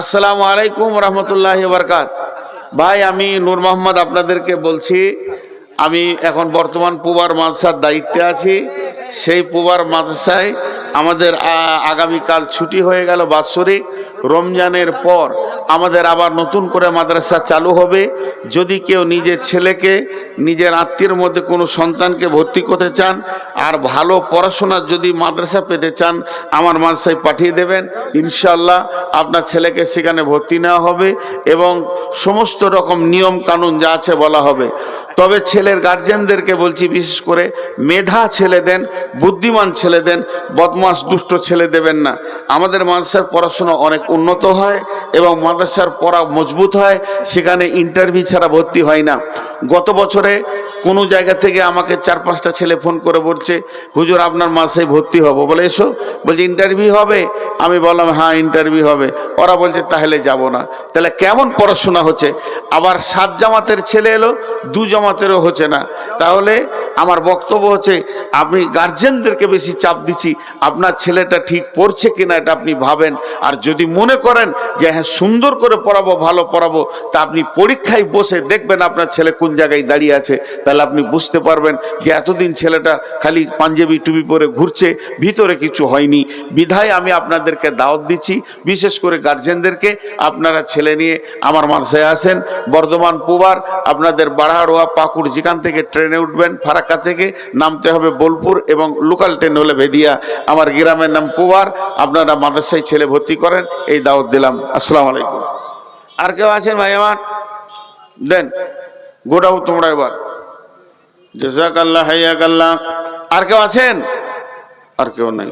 আসসালামু আলাইকুম রহমতুল্লাহ বরকাত। ভাই, আমি নূর মোহাম্মদ আপনাদেরকে বলছি, আমি এখন বর্তমান পুবার মাদ্রাসার দায়িত্বে আছি। সেই পুবার মাদ্রাসায় আমাদের আগামীকাল ছুটি হয়ে গেল বাৎসরিক। রমজানের পর আমাদের আবার নতুন করে মাদ্রাসা চালু হবে। যদি কেউ নিজের ছেলেকে, নিজের আত্মীয়ের মধ্যে কোনো সন্তানকে ভর্তি করতে চান আর ভালো পড়াশোনার যদি মাদ্রাসা পেতে চান, আমার মাদ্রাসায় পাঠিয়ে দেবেন। ইনশাল্লাহ আপনার ছেলেকে সেখানে ভর্তি নেওয়া হবে এবং সমস্ত রকম নিয়ম কানুন যা আছে বলা হবে। তবে ছেলের গার্জেনদেরকে বলছি, বিশেষ করে মেধা ছেলে দেন, বুদ্ধিমান ছেলে দেন বদমাস দুষ্ট ছেলে দেবেন না। আমাদের মাদ্রাসার পড়াশোনা অনেক উন্নত হয় এবং মাদ্রাসার পড়া মজবুত হয়, সেখানে ইন্টারভিউ ছাড়া ভর্তি হয় না। গত বছরে কোনো জায়গা থেকে আমাকে চার পাঁচটা ছেলে ফোন করে বলছে, হুজুর, আপনার মাসে ভর্তি হব। বলে, এসো। বলছে ইন্টারভিউ হবে। আমি বললাম হ্যাঁ ইন্টারভিউ হবে। ওরা বলছে, তাহলে যাব না। তাহলে কেমন পড়াশোনা হচ্ছে? আবার সাত জামাতের ছেলে এলো, দু জামাতেরও হচ্ছে না। তাহলে আমার বক্তব্য হচ্ছে, আমি গার্জেনদেরকে বেশি চাপ দিচ্ছি, আপনার ছেলেটা ঠিক পড়ছে কিনা এটা আপনি ভাবেন, আর যদি মনে করেন যে হ্যাঁ সুন্দর করে পড়াবো, ভালো পড়াবো, তা আপনি পরীক্ষায় বসে দেখবেন আপনার ছেলে কোন জায়গায় দাঁড়িয়ে আছে, তাহলে আপনি বুঝতে পারবেন যে এতদিন ছেলেটা খালি পাঞ্জাবি টুপি পরে ঘুরছে, ভিতরে কিছু হয়নি। বিধায় আমি আপনাদেরকে দাওয়াত দিচ্ছি, বিশেষ করে গার্জেনদেরকে, আপনারা ছেলে নিয়ে আমার মাদ্রাসায় আসেন, বর্ধমান পুবার, আপনাদের বাড়াহাড়োয়া, পাকুড়, যেখান থেকে ট্রেনে উঠবেন ফারাক্কা থেকে নামতে হবে বোলপুর এবং লোকাল ট্রেন হলে ভেদিয়া আমার গ্রামের নাম পুবার আপনারা মাদ্রাসায় ছেলে ভর্তি করেন এই দাওয়াত দিলাম। আসসালাম আলাইকুম। আর কেউ আছেন ভাই আমার? দেন গোটাও তোমরা এবার। জেসাক আল্লাহ হাইয়াক আল্লাহ আর কেউ আছেন? আর কেউ নাই।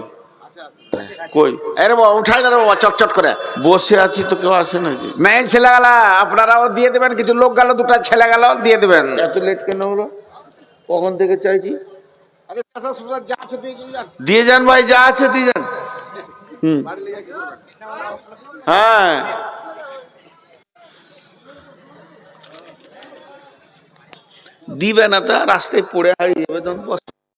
কই? আরে বাবা উঠাই না রে বাবা চটচট করে। বসে আছি তো কেউ আসে না যে। মেয়ে ছেলে গেল আপনারাও দিয়ে দেবেন কিছু লোক গেল দুটা ছেলে গেল দিয়ে দেবেন। এত লেট কেন হলো? কখন থেকে চাইছি? দিয়ে যান। দিয়ে যান ভাই যা আছে দিয়ে যান। হুম। হ্যাঁ। দিবে না তা রাস্তায় পড়ে হারিয়ে যাবে তখন।